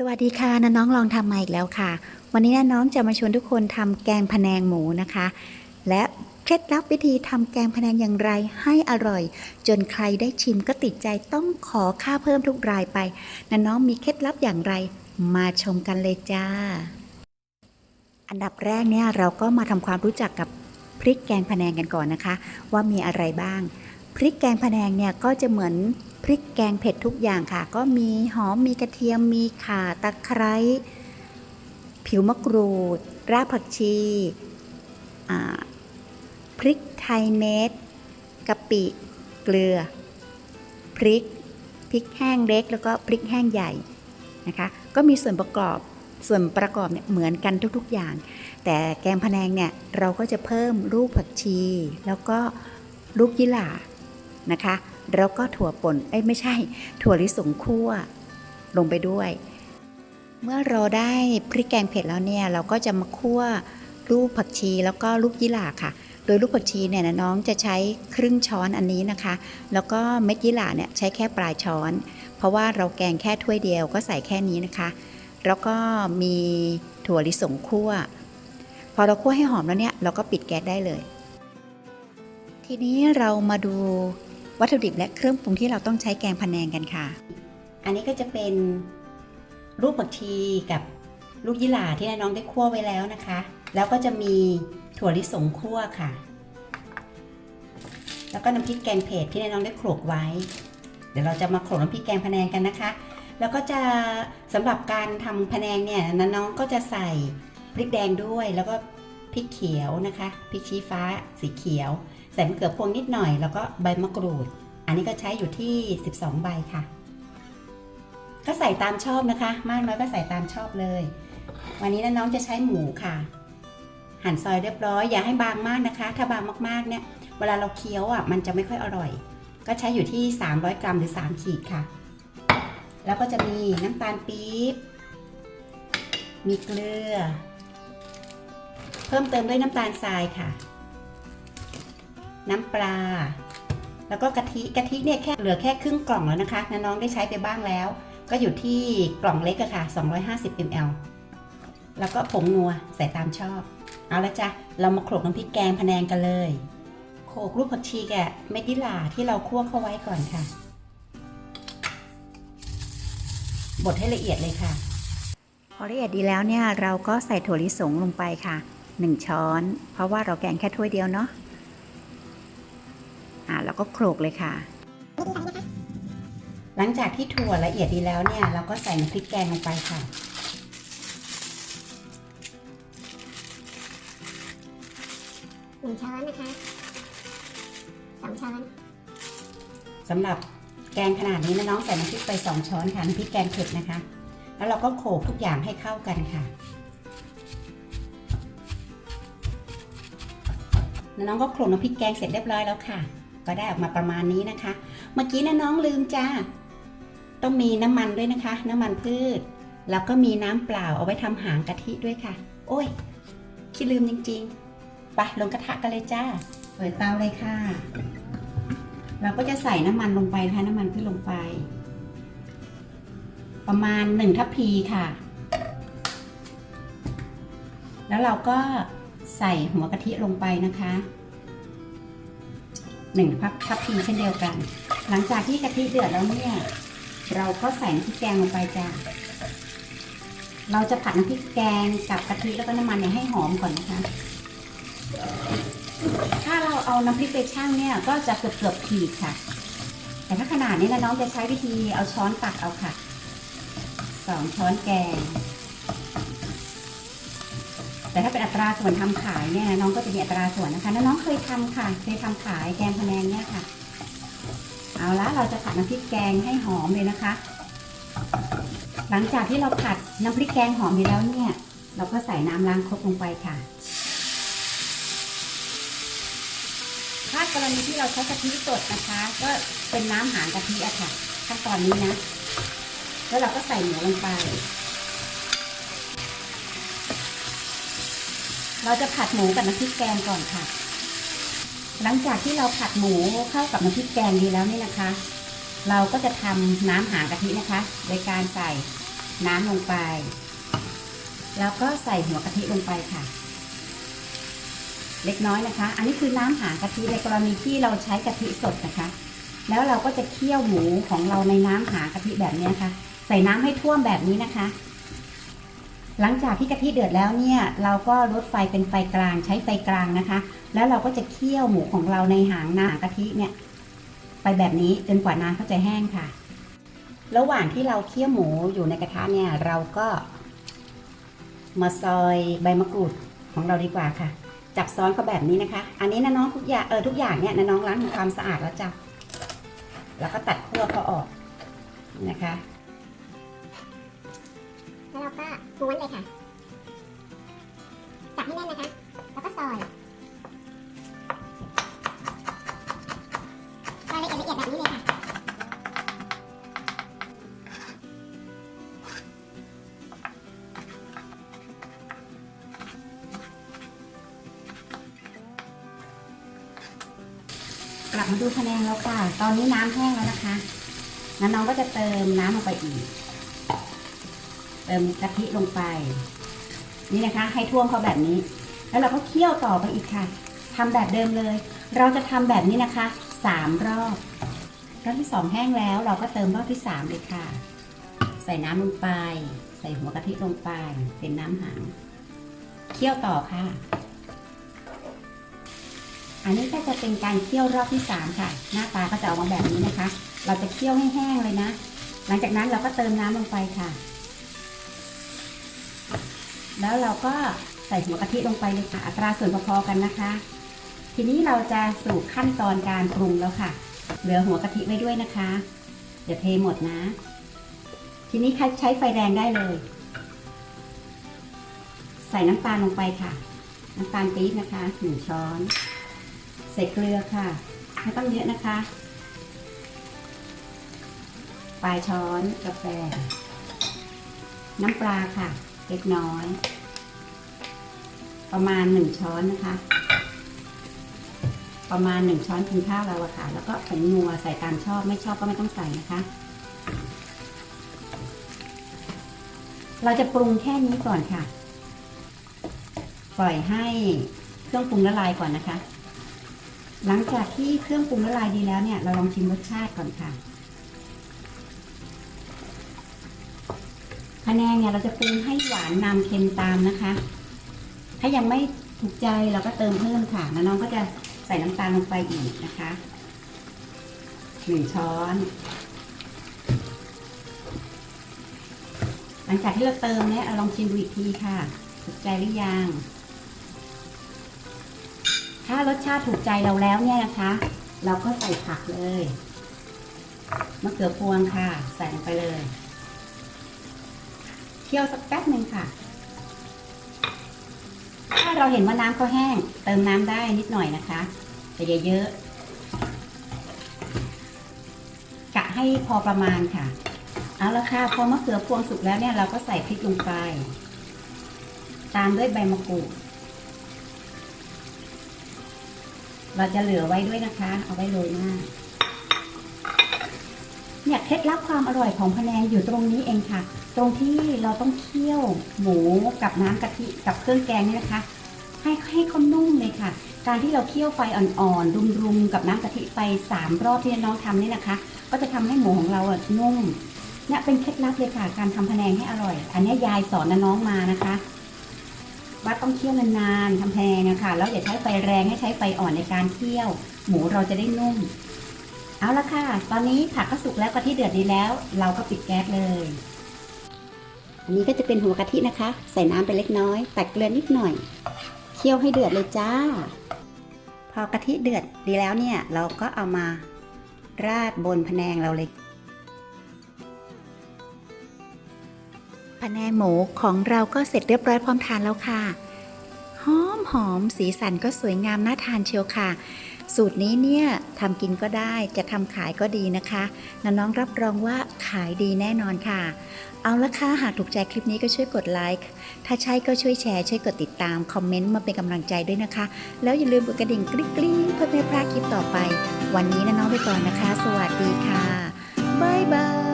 สวัสดีค่ะน้าน้องลองทำมาอีกแล้วค่ะ วันนี้น้าน้องจะมาชวนทุกคนทำแกงพะแนงหมูนะคะ และเคล็ดลับวิธีทำแกงพะแนงอย่างไรให้อร่อย จนใครได้ชิมก็ติดใจต้องขอค่าเพิ่มทุกรายไปน้าน้องมีเคล็ดลับอย่างไร มาชมกันเลยจ้า อันดับแรกเนี่ยเราก็มาทำความรู้จักกับพริกแกงพะแนงกันก่อนนะคะ ว่ามีอะไรบ้าง พริกแกงพะแนงเนี่ยก็จะเหมือน พริกแกงเผ็ดทุกอย่างค่ะ ก็มีหอมมีกระเทียมมีข่าตะไคร้ผิวมะกรูด รากผักชีพริกไทยเม็ดกะปิ เกลือ พริก พริกแห้งเล็ก แล้วก็พริกแห้งใหญ่นะคะ ก็มีส่วนประกอบส่วนประกอบเนี่ยเหมือนกันทุกๆอย่าง แต่แกงพะแนงเนี่ยเราก็จะเพิ่มลูกผักชี แล้วก็ลูกยี่หร่านะคะ แล้วก็ถั่วป่นเอ้ยไม่ใช่ ถั่วลิสงคั่วลงไปด้วย เมื่อเราได้พริกแกงเผ็ดแล้วเนี่ย เราก็จะมาคั่วลูกผักชีแล้วก็ลูกยี่หร่าค่ะ โดยลูกผักชีเนี่ยนะน้องจะใช้ครึ่งช้อนอันนี้นะคะ แล้วก็เม็ดยี่หร่าเนี่ยใช้แค่ปลายช้อน เพราะว่าเราแกงแค่ถ้วยเดียวก็ใส่แค่นี้นะคะ แล้วก็มีถั่วลิสงคั่ว พอเราคั่วให้หอมแล้วเนี่ยเราก็ปิดแก๊สได้เลย ทีนี้เรามาดู วัตถุดิบและเครื่องปรุงที่เราต้องใช้แกงพะแนงกันค่ะ อันนี้ก็จะเป็นลูกผักชีกับลูกยี่หร่าที่น้องได้คั่วไว้แล้วนะคะ แล้วก็จะมีถั่วลิสงคั่วค่ะ แล้วก็น้ำพริกแกงเผ็ดที่น้องได้โขลกไว้ เดี๋ยวเราจะมาโขลกน้ำพริกแกงพะแนงกันนะคะ แล้วก็จะสำหรับการทำพะแนงเนี่ยน้องก็จะใส่พริกแดงด้วยแล้วก็ พริกเขียวนะคะพริกชี้ฟ้าสีเขียว ใส่มะเขือพวงนิดหน่อย แล้วก็ใบมะกรูด อันนี้ก็ใช้อยู่ที่ 12 ใบค่ะ ก็ใส่ตามชอบนะคะ มากน้อยก็ใส่ตามชอบเลย วันนี้น้องจะใช้หมูค่ะ หั่นซอยเรียบร้อยอย่าให้บางมากนะคะ ถ้าบางมากๆเนี่ยเวลาเราเคี้ยวอะมันจะไม่ค่อยอร่อย ก็ใช้อยู่ที่ 300 กรัมหรือ 3 ขีดค่ะ แล้วก็จะมีน้ำตาลปี๊บมีเกลือ เพิ่มเติมด้วยน้ำตาลทรายค่ะ น้ำปลา แล้วก็กะทิกะทิเนี่ยแค่เหลือแค่ครึ่งกล่องแล้วนะคะนน้องได้ใช้ไปบ้างแล้ว ก็อยู่ที่กล่องเล็กอะค่ะ 250 ml แล้วก็ผงนัวใส่ตามชอบ เอาละจ้ะเรามาโขลกน้ำพริกแกงพะแนงกันเลยโขลกลูกผักชีแกะเม็ดยิหร่าที่เราคั่วเข้าไว้ก่อนค่ะบดให้ละเอียดเลยค่ะ พอละเอียดดีแล้วเนี่ยเราก็ใส่ถั่วลิสงลงไปค่ะ 1 ช้อน เพราะว่าเราแกงแค่ถ้วยเดียวเนาะอ่าแล้วก็โขลกเลยค่ะ หลังจากที่ถั่วละเอียดดีแล้วเนี่ย เราก็ใส่น้ำพริกแกงลงไปค่ะหนึ่งช้อนนะคะสองช้อนสำหรับแกงขนาดนี้นะน้องใส่น้ำพริกไป 2 ช้อนค่ะน้ำพริกแกงเผ็ดนะคะ แล้วเราก็โขลกทุกอย่างให้เข้ากันค่ะ น้องก็โขลกน้ำพริกแกงเสร็จเรียบร้อยแล้วค่ะ ก็ได้ออกมาประมาณนี้นะคะ เมื่อกี้นะน้องลืมจ้า ต้องมีน้ำมันด้วยนะคะ น้ำมันพืช แล้วก็มีน้ำเปล่าเอาไว้ทำหางกะทิด้วยค่ะ โอ้ยคิดลืมจริงๆไปลงกระทะกันเลยจ้า เปิดเตาเลยค่ะ เราก็จะใส่น้ำมันลงไปนะคะน้ำมันพืชลงไป ประมาณหนึ่งทัพพีค่ะ แล้วเราก็ ใส่หัวกะทิลงไปนะคะหนึ่งพับทัพพีเช่นเดียวกัน หลังจากที่กะทิเดือดแล้วเนี่ย เราก็ใส่น้ำพริกแกงลงไปจ้ะเราจะผัดน้ำพริกแกงกับกะทิแล้วก็น้ำมันเนี่ยให้หอมก่อนนะคะ ถ้าเราเอาน้ำพริกไปชั่งเนี่ยก็จะเกือบเกือบขีดค่ะ แต่ถ้าขนาดนี้นะน้องจะใช้วิธีเอาช้อนตักเอาค่ะสองช้อนแกง แต่ถ้าเป็นอัตราส่วนทำขายเนี่ยน้องก็จะมีอัตราส่วนนะคะแล้วน้องเคยทำค่ะ เคยทำขายแกงพะแนงเนี่ยค่ะ เอาละเราจะผัดน้ำพริกแกงให้หอมเลยนะคะ หลังจากที่เราผัดน้ำพริกแกงหอมไปแล้วเนี่ย เราก็ใส่น้ำล้างครกลงไปค่ะถ้ากรณีที่เราใช้กะทิสดนะคะ ก็เป็นน้ำหางกะทิอะค่ะ ขั้นตอนนี้นะ แล้วเราก็ใส่หมูลงไป เราจะผัดหมูกับน้ำพริกแกงก่อนค่ะ หลังจากที่เราผัดหมูเข้ากับน้ำพริกแกงดีแล้วนี่นะคะ เราก็จะทำน้ำหางกะทินะคะ โดยการใส่น้ำลงไป แล้วก็ใส่หัวกะทิลงไปค่ะ เล็กน้อยนะคะ อันนี้คือน้ำหางกะทิในกรณีที่เราใช้กะทิสดนะคะ แล้วเราก็จะเคี่ยวหมูของเราในน้ำหางกะทิแบบนี้นะคะ ใส่น้ำให้ท่วมแบบนี้นะคะ หลังจากที่กะทิเดือดแล้วเนี่ยเราก็ลดไฟเป็นไฟกลางใช้ไฟกลางนะคะ แล้วเราก็จะเคี่ยวหมูของเราในหางน้ำกะทิเนี่ยไปแบบนี้จนกว่าน้ำเขาจะแห้งค่ะ ระหว่างที่เราเคี่ยวหมูอยู่ในกระทะเนี่ยเราก็มาซอยใบมะกรูดของเราดีกว่าค่ะ จับซ้อนเขาแบบนี้นะคะ อันนี้นะน้องทุกอย่างเออทุกอย่างเนี่ยนะน้องล้างทำความสะอาดแล้วจ้ะแล้วก็ตัดขั้วเขาออกนะคะ ก็ม้วนเลยค่ะ จับให้แน่นนะคะ แล้วก็ซอยซอยละเอียดละเอียดแบบนี้เลยค่ะ กลับมาดูคะแนนแล้วค่ะ ตอนนี้น้ำแห้งแล้วนะคะ แล้วน้องก็จะเติมน้ำลงไปอีก เติมกะทิลงไป นี่นะคะ ให้ท่วมเขาแบบนี้ แล้วเราก็เคี่ยวต่อไปอีกค่ะทำแบบเดิมเลย เราจะทำแบบนี้นะคะสามรอบรอบที่สองแห้งแล้วเราก็เติมรอบที่สามเลยค่ะ ใส่น้ำลงไป ใส่หัวกะทิลงไป เป็นน้ำหางเคี่ยวต่อค่ะ อันนี้ก็จะเป็นการเคี่ยวรอบที่สามค่ะ หน้าตาก็จะออกมาแบบนี้นะคะ เราจะเคี่ยวให้แห้งเลยนะ หลังจากนั้นเราก็เติมน้ำลงไปค่ะ แล้วเราก็ใส่หัวกะทิลงไปเลยค่ะ อัตราส่วนพอๆกันนะคะ ทีนี้เราจะสู่ขั้นตอนการปรุงแล้วค่ะ เหลือหัวกะทิไว้ด้วยนะคะ เดี๋ยวเทหมดนะ ทีนี้ใช้ไฟแรงได้เลย ใส่น้ำตาลลงไปค่ะ น้ำตาลปี๊บนะคะหนึ่งช้อน ใส่เกลือค่ะไม่ต้องเยอะนะคะปลายช้อนกาแฟ น้ำปลาค่ะ เล็กน้อย ประมาณหนึ่งช้อนนะคะ ประมาณหนึ่งช้อนกินข้าวเราอะค่ะ แล้วก็ผงนัวใส่ตามชอบไม่ชอบก็ไม่ต้องใส่นะคะ เราจะปรุงแค่นี้ก่อนค่ะ ปล่อยให้เครื่องปรุงละลายก่อนนะคะ หลังจากที่เครื่องปรุงละลายดีแล้วเนี่ย เราลองชิมรสชาติก่อนค่ะ คะแนนเนี่ยเราจะปรุงให้หวานนำเค็มตามนะคะ ถ้ายังไม่ถูกใจเราก็เติมเพิ่มค่ะแล้วน้องก็จะใส่น้ำตาลลงไปอีกนะคะหนึ่งช้อน หลังจากที่เราเติมเนี่ยเราลองชิมดูอีกทีค่ะถูกใจหรือยังถ้ารสชาติถูกใจเราแล้วเนี่ยนะคะ เราก็ใส่ผักเลยมะเขือพวงค่ะ ใส่ลงไปเลย เคี่ยวสักแป๊บหนึ่งค่ะ ถ้าเราเห็นว่าน้ำเขาแห้ง เติมน้ำได้นิดหน่อยนะคะแต่อย่าเยอะกะให้พอประมาณค่ะ เอาละค่ะ พอมะเขือพวงสุกแล้วเนี่ยเราก็ใส่พริกลงไป ตามด้วยใบมะกรูดเราจะเหลือไว้ด้วยนะคะ เอาไว้โรยหน้า เนี่ยเคล็ดลับความอร่อยของพะแนงอยู่ตรงนี้เองค่ะ ตรงที่เราต้องเคี่ยวหมูกับน้ำกะทิกับเครื่องแกงนี่นะคะ ให้ให้เขานุ่มเลยค่ะ การที่เราเคี่ยวไฟอ่อนๆรุมๆกับน้ำกะทิไปสามรอบที่น้องทำนี่นะคะ ก็จะทำให้หมูของเราอะนุ่มเนี่ยเป็นเคล็ดลับเลยค่ะ การทำพะแนงให้อร่อย อันนี้ยยายสอนน้องมานะคะว่าต้องเคี่ยวนานๆทำแพงนะคะแล้วอย่าใช้ไฟแรงให้ใช้ไฟอ่อนในการเคี่ยว หมูเราจะได้นุ่ม เอาละค่ะ ตอนนี้ผักก็สุกแล้วกะทิเดือดดีแล้ว เราก็ปิดแก๊สเลย อันนี้ก็จะเป็นหัวกะทินะคะ ใส่น้ำไปเล็กน้อยตักเกลือนิดหน่อย เคี่ยวให้เดือดเลยจ้า พอกะทิเดือดดีแล้วเนี่ย เราก็เอามาราดบนพะแนงเราเลยพะแนงหมูของเราก็เสร็จเรียบร้อยพร้อมทานแล้วค่ะ หอมหอมสีสันก็สวยงามน่าทานเชียวค่ะ สูตรนี้เนี่ยทำกินก็ได้จะทำขายก็ดีนะคะน้องๆรับรองว่าขายดีแน่นอนค่ะ เอาละค่ะหากถูกใจคลิปนี้ก็ช่วยกดไลค์ถ้าใช่ก็ช่วยแชร์ ช่วยกดติดตามคอมเมนต์มาเป็นกำลังใจด้วยนะคะ แล้วอย่าลืมกดกระดิ่งกริ๊งกริ๊งเพื่อไม่พลาดคลิปต่อไป วันนี้น,น้องไปก่อนนะคะ สวัสดีค่ะบ๊ายบาย